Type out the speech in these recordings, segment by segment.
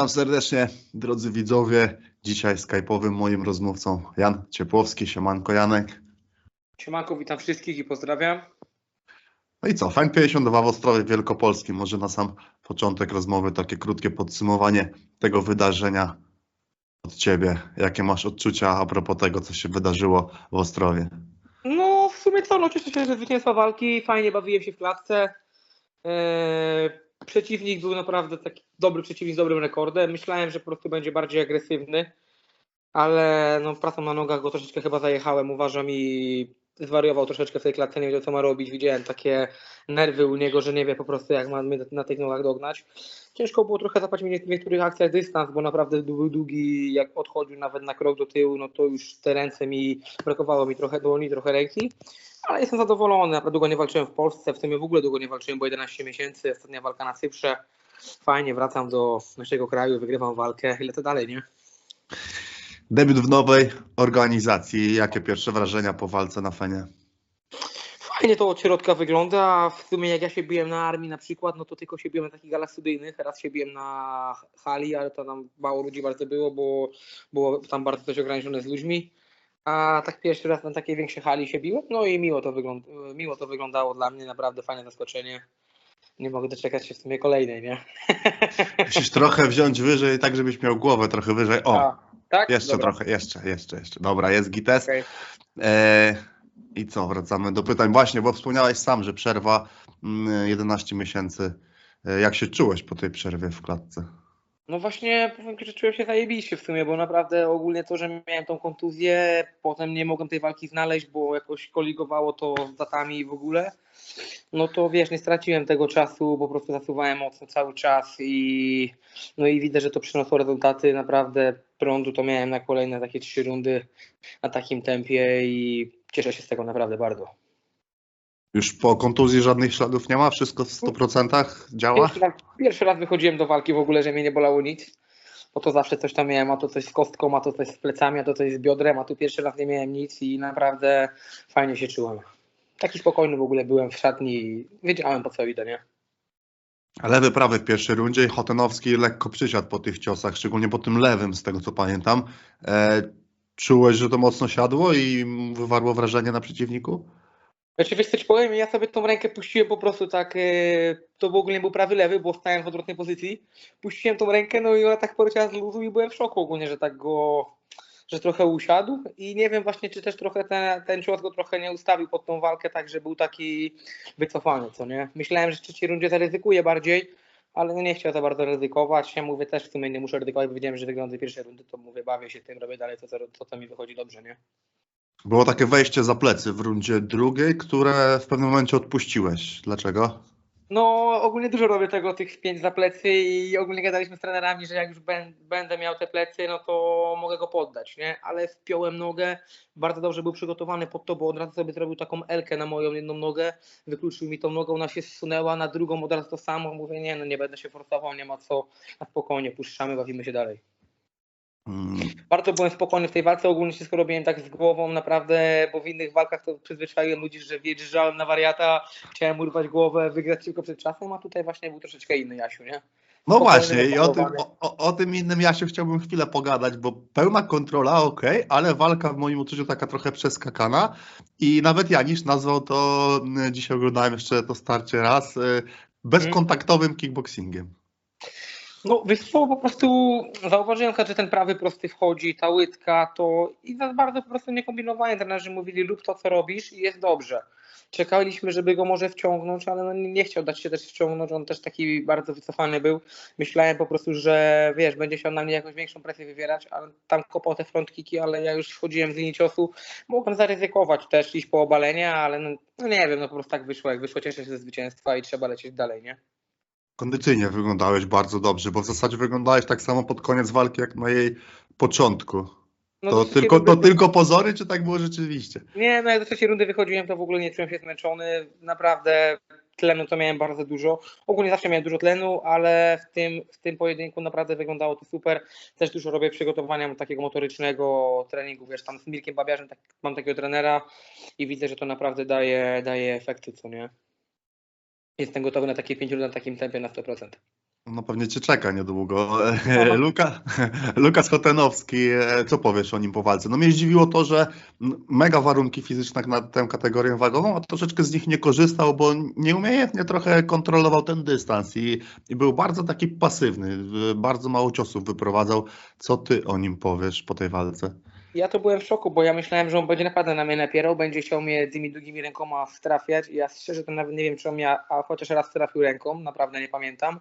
Witam serdecznie, drodzy widzowie. Dzisiaj skype'owym moim rozmówcą Jan Ciepłowski, siemanko Janek. Siemanko, witam wszystkich i pozdrawiam. No i co, Fang 52 w Ostrowie Wielkopolskim. Może na sam początek rozmowy takie krótkie podsumowanie tego wydarzenia od Ciebie. Jakie masz odczucia a propos tego, co się wydarzyło w Ostrowie? No w sumie co, no cieszę się, że zwycięstwa walki, fajnie bawiłem się w klatce. Eee, przeciwnik był naprawdę taki dobry przeciwnik z dobrym rekordem. Myślałem, że po prostu będzie bardziej agresywny, ale no pracą na nogach go troszeczkę chyba zajechałem, uważam i zwariował troszeczkę w tej klatce, nie wiedział co ma robić. Widziałem takie nerwy u niego, że nie wie po prostu jak ma mnie na tych nogach dognać. Ciężko było trochę zapać mi w niektórych akcjach dystans, bo naprawdę był długi, jak odchodził nawet na krok do tyłu, no to już te ręce mi, brakowało mi trochę dłoni, trochę ręki. Ale jestem zadowolony, naprawdę długo nie walczyłem w Polsce, w sumie w ogóle długo nie walczyłem, bo 11 miesięcy, ostatnia walka na Cyprze. Fajnie, wracam do naszego kraju, wygrywam walkę i lecę dalej, nie? Debiut w nowej organizacji. Jakie pierwsze wrażenia po walce na Fenie? Fajnie to od środka wygląda. W sumie jak ja się biłem na armii na przykład, no to tylko się biłem na takich galach studyjnych. Raz się biłem na hali, ale to tam mało ludzi bardzo było, bo było tam bardzo coś ograniczone z ludźmi. A tak pierwszy raz na takiej większej hali się biłem, no i miło to, wygląda, miło to wyglądało dla mnie, naprawdę fajne zaskoczenie. Nie mogę doczekać się w sumie kolejnej, nie? Musisz trochę wziąć wyżej, tak żebyś miał głowę trochę wyżej. O, A, tak? jeszcze Dobra. trochę, jeszcze, jeszcze, jeszcze. Dobra, jest gites. Okej. E, I co, wracamy do pytań. Właśnie, bo wspomniałeś sam, że przerwa mm, 11 miesięcy. E, Jak się czułeś po tej przerwie w klatce? No właśnie, powiem że czułem się zajebiście w sumie, bo naprawdę ogólnie to, że miałem tą kontuzję, potem nie mogłem tej walki znaleźć, bo jakoś koligowało to z datami w ogóle, no to wiesz, nie straciłem tego czasu, po prostu zasuwałem mocno cały czas i no i widzę, że to przyniosło rezultaty, naprawdę prądu to miałem na kolejne takie trzy rundy na takim tempie i cieszę się z tego naprawdę bardzo. Już po kontuzji żadnych śladów nie ma? Wszystko w 100% działa? Pierwszy raz, pierwszy raz wychodziłem do walki w ogóle, że mnie nie bolało nic. Bo to zawsze coś tam miałem, a to coś z kostką, a to coś z plecami, a to coś z biodrem, a tu pierwszy raz nie miałem nic i naprawdę fajnie się czułem. Taki spokojny w ogóle byłem w szatni i wiedziałem po co idę, nie? Lewy, prawy w pierwszej rundzie i Chotenowski lekko przysiadł po tych ciosach, szczególnie po tym lewym, z tego co pamiętam. E, czułeś, że to mocno siadło i wywarło wrażenie na przeciwniku? Znaczy wiesz co ci powiem, ja sobie tą rękę puściłem po prostu tak, e, to w ogóle był prawy lewy, bo stałem w odwrotnej pozycji. Puściłem tą rękę, no i ona tak poleciała z luzu i byłem w szoku ogólnie, że tak go, że trochę usiadł i nie wiem właśnie, czy też trochę ten, ten cios go trochę nie ustawił pod tą walkę, tak że był taki wycofany, co nie? Myślałem, że w trzeciej rundzie zaryzykuję bardziej, ale no nie chciał za bardzo ryzykować. Ja mówię też w sumie nie muszę ryzykować, bo wiedziałem, że wygląda pierwszej rundy, to mówię, bawię się tym, robię dalej to, co, co mi wychodzi dobrze, nie? Było takie wejście za plecy w rundzie drugiej, które w pewnym momencie odpuściłeś. Dlaczego? No, ogólnie dużo robię tego, tych pięć za plecy i ogólnie gadaliśmy z trenerami, że jak już ben, będę miał te plecy, no to mogę go poddać, nie? Ale wpiąłem nogę, bardzo dobrze był przygotowany pod to, bo od razu sobie zrobił taką elkę na moją jedną nogę, wykluczył mi tą nogą, ona się zsunęła, na drugą od razu to samo, mówię, nie no, nie będę się forsował, nie ma co, na spokojnie, puszczamy, bawimy się dalej. Mm, Bardzo byłem spokojny w tej walce, ogólnie wszystko robiłem tak z głową, naprawdę, bo w innych walkach to przyzwyczaiłem ludzi, że wjeżdżałem na wariata, chciałem urwać głowę, wygrać tylko przed czasem, a tutaj właśnie był troszeczkę inny Jasiu, nie? No Spokojny, właśnie, i o tym, o, o- tym innym Jasiu chciałbym chwilę pogadać, bo pełna kontrola, ok, ale walka w moim odczuciu taka trochę przeskakana. I nawet Janisz nazwał to, mm, dzisiaj oglądałem jeszcze to starcie raz, y, bezkontaktowym kickboxingiem. No wiesz co, po prostu zauważyłem, że ten prawy prosty wchodzi, ta łydka, to i za bardzo po prostu nie kombinowałem. Trenerzy mówili lub to, co robisz i jest dobrze. Czekaliśmy, żeby go może wciągnąć, ale no nie chciał dać się też wciągnąć, on też taki bardzo wycofany był. Myślałem po prostu, że wiesz, będzie chciał na mnie jakąś większą presję wywierać, ale tam kopał te front kicki, ale ja już wchodziłem z linii ciosu. Mogłem zaryzykować też, iść po obalenie, ale no, no nie wiem, no po prostu tak wyszło, jak wyszło, cieszę się ze zwycięstwa i trzeba lecieć dalej, nie? Kondycyjnie wyglądałeś bardzo dobrze, bo w zasadzie wyglądałeś tak samo pod koniec walki, jak na jej początku. No To, tylko, to rundy- tylko pozory, czy tak było rzeczywiście? Nie, no jak do trzeciej rundy wychodziłem, to w ogóle nie czułem się zmęczony. Naprawdę tlenu to miałem bardzo dużo. Ogólnie zawsze miałem dużo tlenu, ale w tym, w tym pojedynku naprawdę wyglądało to super. Też dużo robię przygotowania takiego motorycznego treningu, wiesz, tam z Mirkiem Babiarzem tak, mam takiego trenera i widzę, że to naprawdę daje, daje efekty, co nie? Jestem gotowy na takie 5 rund na takim tempie na 100%. No pewnie cię czeka niedługo. Luka, Lukas Chotenowski, e, co powiesz o nim po walce? No mnie zdziwiło to, że mega warunki fizyczne na tę kategorię wagową, a troszeczkę z nich nie korzystał, bo nieumiejętnie trochę kontrolował ten dystans i, i był bardzo taki pasywny, bardzo mało ciosów wyprowadzał. Co ty o nim powiesz po tej walce? Ja to byłem w szoku, bo ja myślałem, że on będzie naprawdę na mnie napierał, będzie chciał mnie tymi długimi rękoma strafiać i ja szczerze to nawet nie wiem, czy on mnie a chociaż raz trafił ręką, naprawdę nie pamiętam.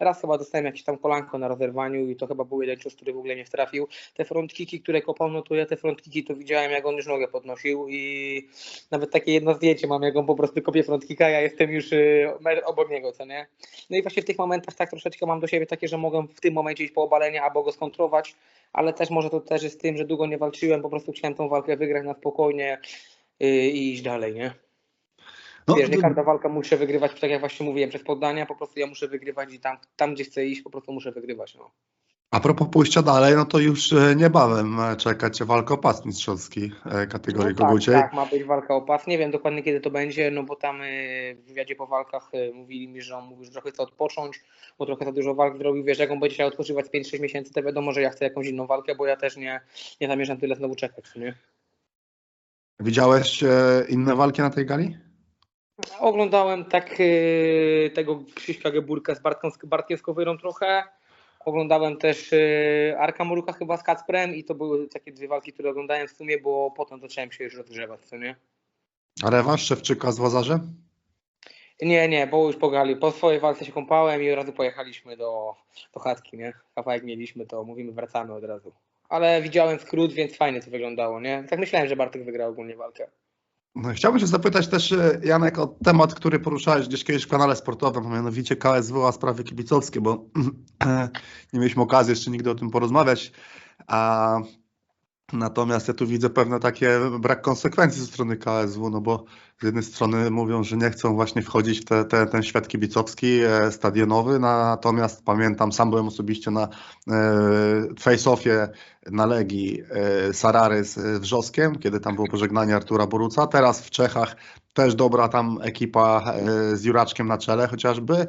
Raz chyba dostałem jakieś tam kolanko na rozerwaniu i to chyba był jeden cios, który w ogóle nie wtrafił. Te frontkiki, które kopał, no to ja te frontkiki to widziałem, jak on już nogę podnosił i nawet takie jedno zdjęcie mam, jak on po prostu kopie frontkika, ja jestem już y, obok niego, co nie? No i właśnie w tych momentach tak troszeczkę mam do siebie takie, że mogę w tym momencie iść po obalenie albo go skontrować, ale też może to też jest z tym, że długo nie walczyłem, po prostu chciałem tą walkę wygrać na spokojnie yy, i iść dalej, nie? No, Wiesz, nie każda walka muszę wygrywać, tak jak właśnie mówiłem, przez poddania, po prostu ja muszę wygrywać i tam, tam gdzie chcę iść, po prostu muszę wygrywać, no. A propos pójścia dalej, no to już e, niebawem e, czeka Cię walka o pas mistrzowski e, kategorii no. Tak, tak, ma być walka o pas. Nie wiem dokładnie kiedy to będzie, no bo tam w wywiadzie po walkach mówili mi, że on mówi, że trochę chce odpocząć, bo trochę za dużo walk zrobił. Wiesz, jak on będzie chciał odpoczywać z 5-6 miesięcy, to wiadomo, że ja chcę jakąś inną walkę, bo ja też nie, nie zamierzam tyle znowu czekać, nie? Widziałeś inne walki na tej gali? Oglądałem tak tego Krzyśka Geburka z Bartką, Bartkiem Skowyrą trochę. Oglądałem też y, Arka Muruka chyba z Kacprem i to były takie dwie walki, które oglądałem w sumie, bo potem zacząłem się już rozgrzewać, co nie? A rewanż Szewczyka z Łazarzem? Nie, nie, bo już pogali. Po swojej walce się kąpałem i od razu pojechaliśmy do, do chatki, nie? Kawałek mieliśmy, to mówimy, wracamy od razu. Ale widziałem skrót, więc fajnie to wyglądało, nie? Tak myślałem, że Bartek wygrał ogólnie walkę. No, chciałbym się zapytać też, e, Janek, o temat, który poruszałeś gdzieś kiedyś w kanale sportowym, a mianowicie KSW, a sprawy kibicowskie, bo nie mieliśmy okazji jeszcze nigdy o tym porozmawiać. A Natomiast ja tu widzę pewne takie brak konsekwencji ze strony KSW, no bo z jednej strony mówią, że nie chcą właśnie wchodzić w te, te, ten świat kibicowski, e, stadionowy, natomiast pamiętam, sam byłem osobiście na e, face-offie na Legii e, Sarary z Wrzoskiem, kiedy tam było pożegnanie Artura Boruca. Teraz w Czechach też dobra tam ekipa z Juraczkiem na czele chociażby.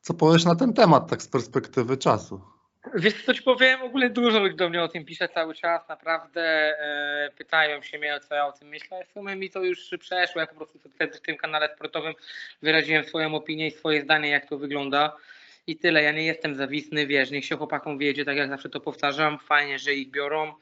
Co powiesz na ten temat, tak z perspektywy czasu? Wiesz co ci powiem, w ogóle dużo ludzi do mnie o tym pisze cały czas, naprawdę e, pytają się mnie, co ja o tym myślę. W sumie mi to już przeszło, ja po prostu wtedy w tym kanale sportowym wyraziłem swoją opinię i swoje zdanie, jak to wygląda. I tyle, ja nie jestem zawisny, wiesz, niech się chłopakom wiedzie, tak jak zawsze to powtarzam, fajnie, że ich biorą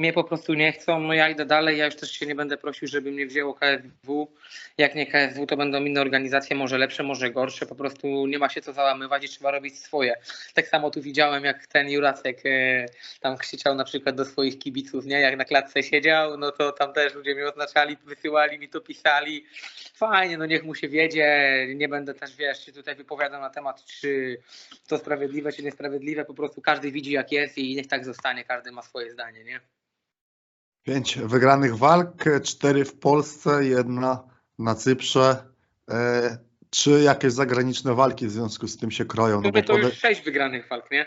mnie po prostu nie chcą, no ja idę dalej, ja już też się nie będę prosił, żeby mnie wzięło KSW. Jak nie KSW, to będą inne organizacje, może lepsze, może gorsze, po prostu nie ma się co załamywać i trzeba robić swoje. Tak samo tu widziałem, jak ten Juracek e, tam krzyczał na przykład do swoich kibiców, nie? Jak na klatce siedział, no to tam też ludzie mi oznaczali, wysyłali mi to, pisali. Fajnie, no niech mu się wiedzie, nie będę też, wiesz, się tutaj wypowiadał na temat, czy to sprawiedliwe, czy niesprawiedliwe, po prostu każdy widzi jak jest i niech tak zostanie, każdy ma swoje zdanie, nie? Pięć wygranych walk, cztery w Polsce, jedna na Cyprze. E, czy jakieś zagraniczne walki w związku z tym się kroją? No bo to już sześć wygranych walk, nie?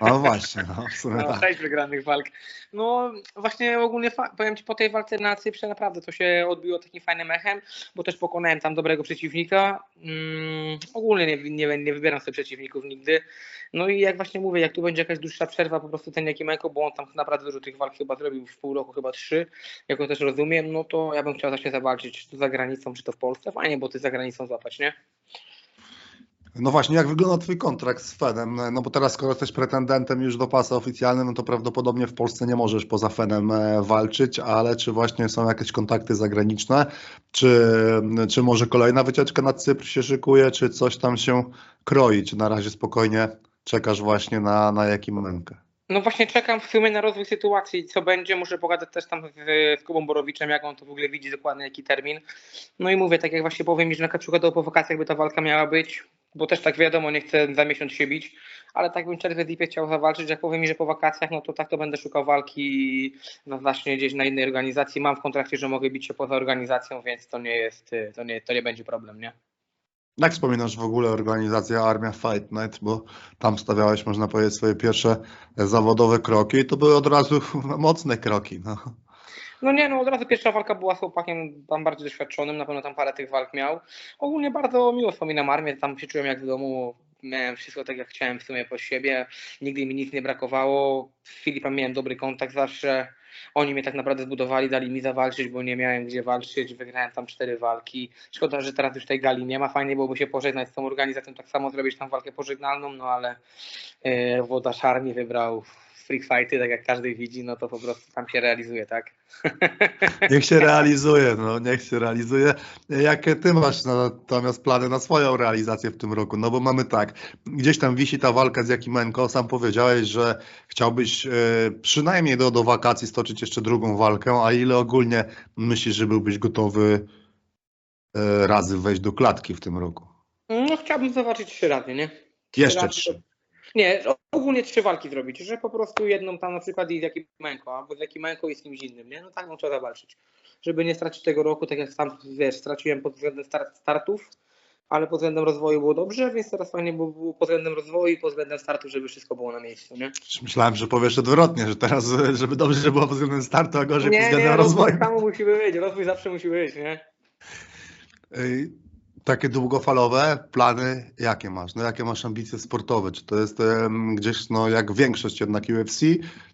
No właśnie, no, w sumie no, tak. Wygranych walk. No właśnie ogólnie powiem Ci po tej walce na Cyprze naprawdę to się odbiło takim fajnym echem, bo też pokonałem tam dobrego przeciwnika. Mm, ogólnie nie, nie, nie wybieram sobie przeciwników nigdy. No i jak właśnie mówię, jak tu będzie jakaś dłuższa przerwa, po prostu ten Jakimeko, bo on tam naprawdę dużo tych walk chyba zrobił w pół roku, chyba trzy, jak to też rozumiem, no to ja bym chciał zacznie zawalczyć czy to za granicą, czy to w Polsce. Fajnie, bo ty za granicą złapać, nie? No właśnie, jak wygląda Twój kontrakt z Fenem? No bo teraz, skoro jesteś pretendentem już do pasa oficjalnym, no to prawdopodobnie w Polsce nie możesz poza Fenem e, walczyć, ale czy właśnie są jakieś kontakty zagraniczne? Czy, czy może kolejna wycieczka na Cypr się szykuje, czy coś tam się kroi? Czy na razie spokojnie czekasz właśnie na, na jaki moment? No właśnie czekam w sumie na rozwój sytuacji, co będzie. Muszę pogadać też tam z, z Kubą Borowiczem, jak on to w ogóle widzi dokładnie, jaki termin. No i mówię, tak jak właśnie powiem, że na przykład po wakacjach by ta walka miała być, bo też tak wiadomo, nie chcę za miesiąc się bić, ale tak bym czerwiec, lipiec chciał zawalczyć, jak powiem mi, że po wakacjach, no to tak to będę szukał walki no właśnie gdzieś na innej organizacji. Mam w kontrakcie, że mogę bić się poza organizacją, więc to nie jest, to nie, to nie będzie problem, nie? Jak wspominasz w ogóle organizację Armia Fight Night, bo tam stawiałeś, można powiedzieć, swoje pierwsze zawodowe kroki i to były od razu mocne kroki. No. No nie, no od razu pierwsza walka była z chłopakiem tam bardziej doświadczonym, na pewno tam parę tych walk miał. Ogólnie bardzo miło wspominam armię, tam się czułem jak w domu, miałem wszystko tak jak chciałem w sumie po siebie, nigdy mi nic nie brakowało, z Filipem miałem dobry kontakt zawsze, oni mnie tak naprawdę zbudowali, dali mi zawalczyć, bo nie miałem gdzie walczyć, wygrałem tam cztery walki, szkoda, że teraz już tej gali nie ma, fajnie byłoby się pożegnać z tą organizacją, tak samo zrobić tam walkę pożegnalną, no ale e, włodarz armii wybrał freak fighty, tak jak każdy widzi, no to po prostu tam się realizuje, tak? Niech się realizuje, no niech się realizuje. Jakie ty masz natomiast plany na swoją realizację w tym roku? No bo mamy tak, gdzieś tam wisi ta walka z Jakimenko, sam powiedziałeś, że chciałbyś e, przynajmniej do, do wakacji stoczyć jeszcze drugą walkę, a ile ogólnie myślisz, że byłbyś gotowy e, razy wejść do klatki w tym roku? No chciałbym zobaczyć trzy razy, nie? Trzy Jeszcze razy trzy. Nie, ogólnie trzy walki zrobić, że po prostu jedną tam na przykład i z Jakimenko, albo z Jakimenko i z kimś innym, nie? No tak bym trzeba zawalczyć. Żeby nie stracić tego roku, tak jak sam, wiesz, straciłem pod względem start, startów, ale pod względem rozwoju było dobrze, więc teraz fajnie było, było pod względem rozwoju i pod względem startu, żeby wszystko było na miejscu, nie? Myślałem, że powiesz odwrotnie, że teraz, żeby dobrze było pod względem startu, a gorzej pod względem rozwój rozwoju. tak samo musi być, rozwój zawsze musi być, nie? Takie długofalowe plany, jakie masz? No jakie masz ambicje sportowe? Czy to jest em, gdzieś, no jak większość jednak UFC,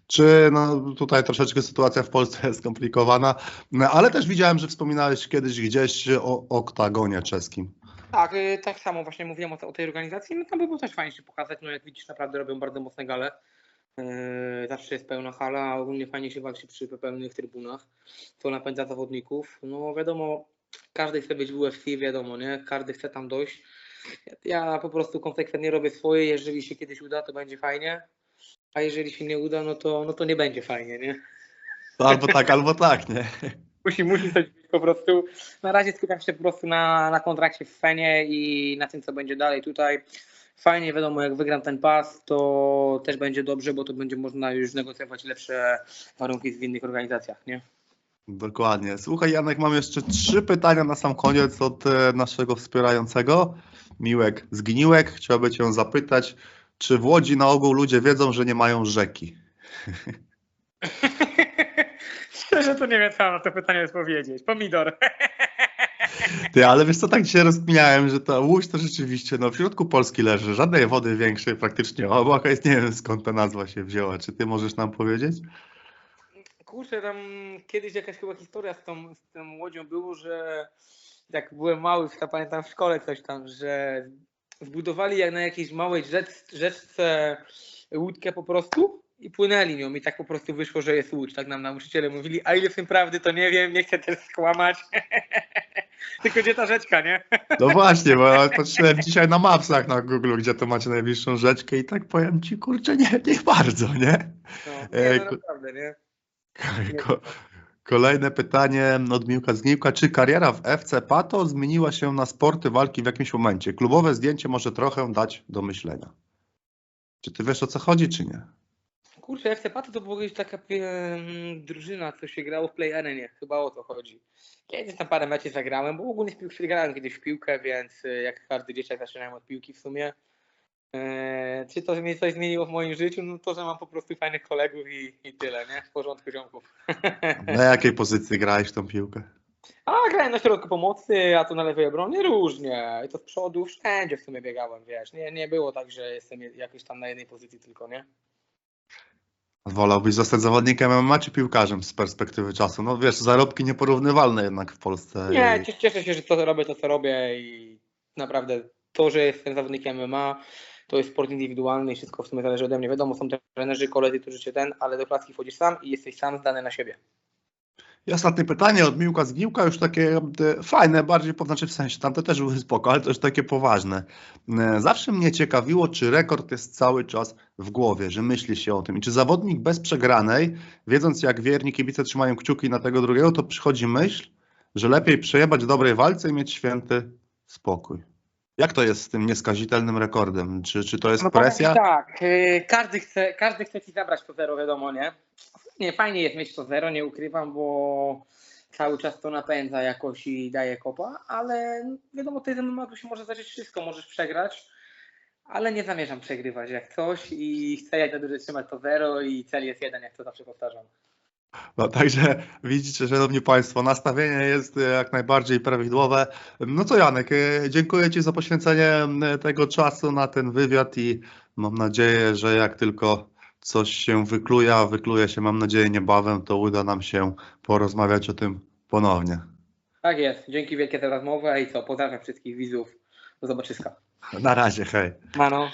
czy no tutaj troszeczkę sytuacja w Polsce jest skomplikowana, no, ale też widziałem, że wspominałeś kiedyś gdzieś o oktagonie czeskim. Tak, y, tak samo właśnie mówiłem o, o tej organizacji. No tam by było też fajnie się pokazać. No jak widzisz, naprawdę robią bardzo mocne gale. Yy, zawsze jest pełna hala, ogólnie fajnie się walczy przy pełnych trybunach. To napędza zawodników. No wiadomo, każdy chce być w UFC, wiadomo, nie? Każdy chce tam dojść. Ja po prostu konsekwentnie robię swoje. Jeżeli się kiedyś uda, to będzie fajnie. A jeżeli się nie uda, no to, no to nie będzie fajnie, nie? Albo tak, albo tak, nie? Musi, musi coś być po prostu. Na razie skupiam się po prostu na, na kontrakcie w Fenie i na tym, co będzie dalej tutaj. Fajnie, wiadomo, jak wygram ten pas, to też będzie dobrze, bo to będzie można już negocjować lepsze warunki w innych organizacjach, nie? Dokładnie. Słuchaj, Janek, mam jeszcze trzy pytania na sam koniec od e, naszego wspierającego. Miłek Zgniłek. Chciałbym Cię zapytać, czy w Łodzi na ogół ludzie wiedzą, że nie mają rzeki? Szczerze to nie wiem, co mam na to pytanie odpowiedzieć. Pomidor. Ty, ale wiesz co, tak dzisiaj rozkminiałem, że ta Łódź to rzeczywiście, no w środku Polski leży, żadnej wody większej praktycznie obok, jest nie wiem skąd ta nazwa się wzięła. Czy ty możesz nam powiedzieć? Kurczę, tam kiedyś jakaś chyba historia z tą, z tą łodzią było, że jak byłem mały, pamiętam w szkole coś tam, że zbudowali jak na jakiejś małej rzecz, rzeczce łódkę po prostu i płynęli nią i tak po prostu wyszło, że jest łódź. Tak nam nauczyciele mówili, a ile w tym prawdy, to nie wiem, nie chcę też skłamać. Tylko gdzie ta rzeczka, nie? No właśnie, bo ja patrzyłem dzisiaj na mapsach na Google, gdzie to macie najbliższą rzeczkę i tak powiem ci, kurczę, nie, nie bardzo, nie? No, nie, no naprawdę, nie? Ko- Kolejne pytanie od Miłka Zgniłka. Czy kariera w FC Pato zmieniła się na sporty walki w jakimś momencie? Klubowe zdjęcie może trochę dać do myślenia. Czy ty wiesz o co chodzi, czy nie? Kurczę, FC Pato to była taka em, drużyna, co się grało w Play Arenie. Chyba o to chodzi. Kiedyś tam parę meczy zagrałem, bo ogólnie grałem kiedyś w piłkę, więc y, jak każdy dzieciak zaczynałem od piłki w sumie. E, czy to mnie coś zmieniło w moim życiu? No to, że mam po prostu fajnych kolegów i, i tyle, nie? W porządku ziomków. Na jakiej pozycji grałeś w tą piłkę? A grałem na środku pomocy, a to na lewej obronie różnie. I to z przodu wszędzie w sumie biegałem, wiesz. Nie, nie było tak, że jestem jakoś tam na jednej pozycji tylko, nie? Wolałbyś zostać zawodnikiem MMA czy piłkarzem z perspektywy czasu? No wiesz, zarobki nieporównywalne jednak w Polsce. Nie, I- cie- cieszę się, że to robię, to co robię i naprawdę to, że jestem zawodnikiem MMA, to jest sport indywidualny i wszystko w sumie zależy ode mnie. Wiadomo, są trenerzy, koledzy, którzy cię ten, ale do klatki wchodzisz sam i jesteś sam zdany na siebie. I ostatnie pytanie od Miłka Zgniłka, już takie e, fajne, bardziej, znaczy w sensie, tamte też były spoko, ale też takie poważne. E, Zawsze mnie ciekawiło, czy rekord jest cały czas w głowie, że myśli się o tym. I czy zawodnik bez przegranej, wiedząc jak wierni kibice trzymają kciuki na tego drugiego, to przychodzi myśl, że lepiej przejebać dobrej walce i mieć święty spokój. Jak to jest z tym nieskazitelnym rekordem? Czy, czy to jest No presja? Tak, yy, każdy chce, każdy chce ci zabrać to zero, wiadomo, nie? Nie, fajnie jest mieć to zero, nie ukrywam, bo cały czas to napędza jakoś i daje kopa, ale wiadomo, tej MMA się może zdarzyć wszystko, możesz przegrać, ale nie zamierzam przegrywać jak coś i chcę jak najdłużej trzymać to zero i cel jest jeden, jak to zawsze powtarzam. No, także widzicie, szanowni państwo, nastawienie jest e, jak najbardziej prawidłowe. No co Janek, e, dziękuję ci za poświęcenie m, tego czasu na ten wywiad i mam nadzieję, że jak tylko coś się wykluje, a wykluje się mam nadzieję niebawem, to uda nam się porozmawiać o tym ponownie. Tak jest. Dzięki wielkie za rozmowę i co, pozdrawiam wszystkich widzów. Do zobaczyska. Na razie, hej. Mano.